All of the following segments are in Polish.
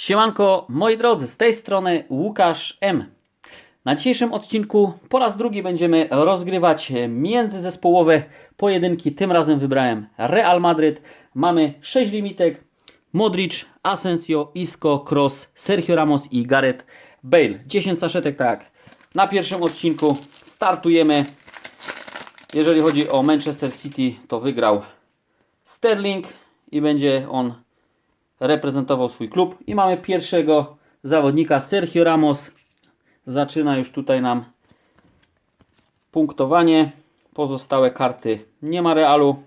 Siemanko, moi drodzy, z tej strony Łukasz M. Na dzisiejszym odcinku po raz drugi będziemy rozgrywać międzyzespołowe pojedynki. Tym razem wybrałem Real Madryt. Mamy 6 limitek. Modric, Asensio, Isco, Cross, Sergio Ramos i Gareth Bale. 10 saszetek tak. Na pierwszym odcinku startujemy. Jeżeli chodzi o Manchester City, to wygrał Sterling i będzie on reprezentował swój klub. I mamy pierwszego zawodnika, Sergio Ramos. Zaczyna już tutaj nam punktowanie. Pozostałe karty nie ma realu,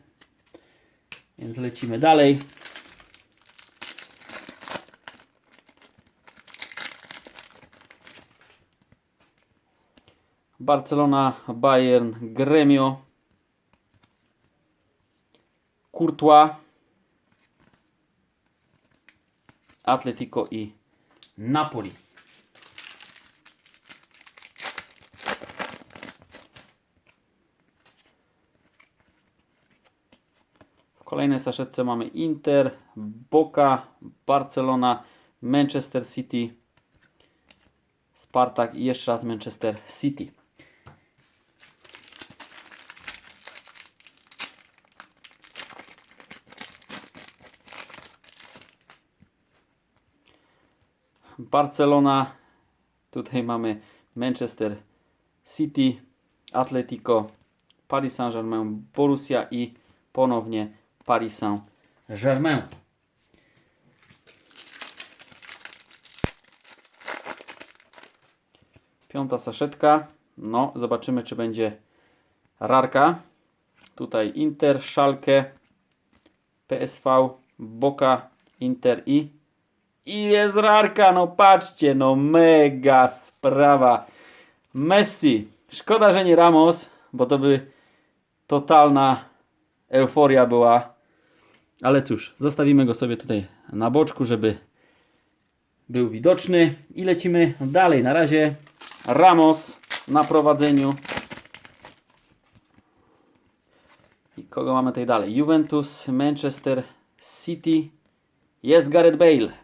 więc lecimy dalej. Barcelona, Bayern, Gremio, Courtois, Atletico i Napoli. W kolejnej saszetce mamy Inter, Boca, Barcelona, Manchester City, Spartak i jeszcze raz Manchester City. Barcelona, tutaj mamy Manchester City, Atletico, Paris Saint-Germain, Borussia i ponownie Paris Saint-Germain. Piąta saszetka. No, zobaczymy, czy będzie rarka. Tutaj Inter, Schalke, PSV, Boca, Inter i i jest rarka, no patrzcie, no mega sprawa. Messi. Szkoda, że nie Ramos, bo to by totalna euforia była. Ale cóż, zostawimy go sobie tutaj na boczku, żeby był widoczny. I lecimy dalej. Na razie Ramos na prowadzeniu. I kogo mamy tutaj dalej? Juventus, Manchester City. Jest Gareth Bale.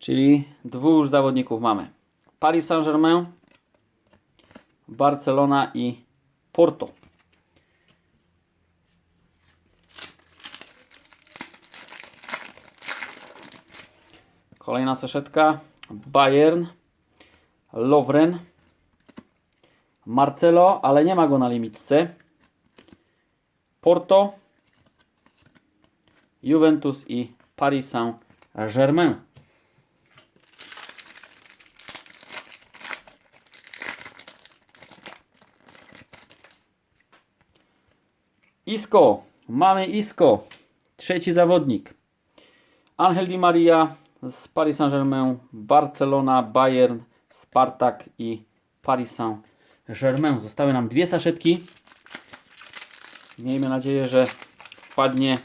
Czyli dwóch zawodników mamy. Paris Saint-Germain, Barcelona i Porto. Kolejna saszetka. Bayern, Lovren, Marcelo, ale nie ma go na limitce. Porto, Juventus i Paris Saint-Germain. Isco. Mamy Isco. Trzeci zawodnik. Angel Di Maria z Paris Saint-Germain, Barcelona, Bayern, Spartak i Paris Saint-Germain. Zostały nam dwie saszetki. Miejmy nadzieję, że wpadnie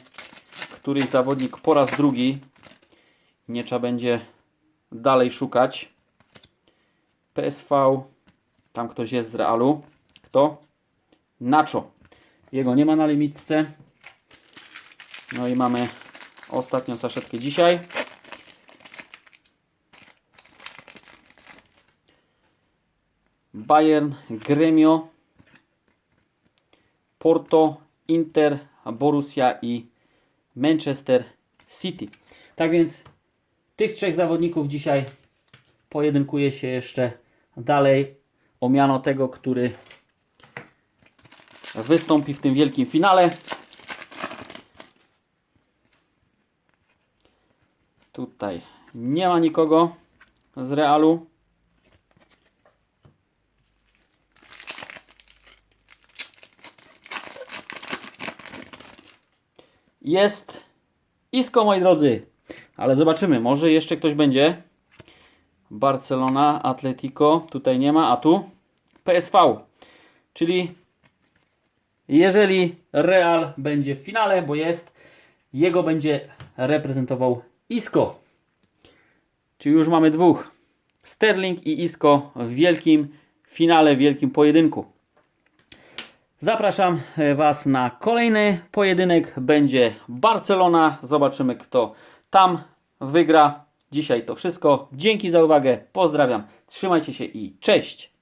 któryś zawodnik po raz drugi. Nie trzeba będzie dalej szukać. PSV. Tam ktoś jest z Realu. Kto? Nacho. Jego nie ma na limitce. No i mamy ostatnią saszetkę dzisiaj. Bayern, Gremio, Porto, Inter, Borussia i Manchester City. Tak więc tych trzech zawodników dzisiaj pojedynkuje się jeszcze dalej o miano tego, który wystąpi w tym wielkim finale. Tutaj nie ma nikogo z Realu. Jest Isco, moi drodzy. Ale zobaczymy, może jeszcze ktoś będzie. Barcelona, Atletico, tutaj nie ma, a tu PSV. Czyli jeżeli Real będzie w finale, bo jest, jego będzie reprezentował Isco. Czyli już mamy dwóch. Sterling i Isco w wielkim finale, w wielkim pojedynku. Zapraszam e, Was na kolejny pojedynek. Będzie Barcelona. Zobaczymy, kto tam wygra. Dzisiaj to wszystko. Dzięki za uwagę. Pozdrawiam. Trzymajcie się i cześć.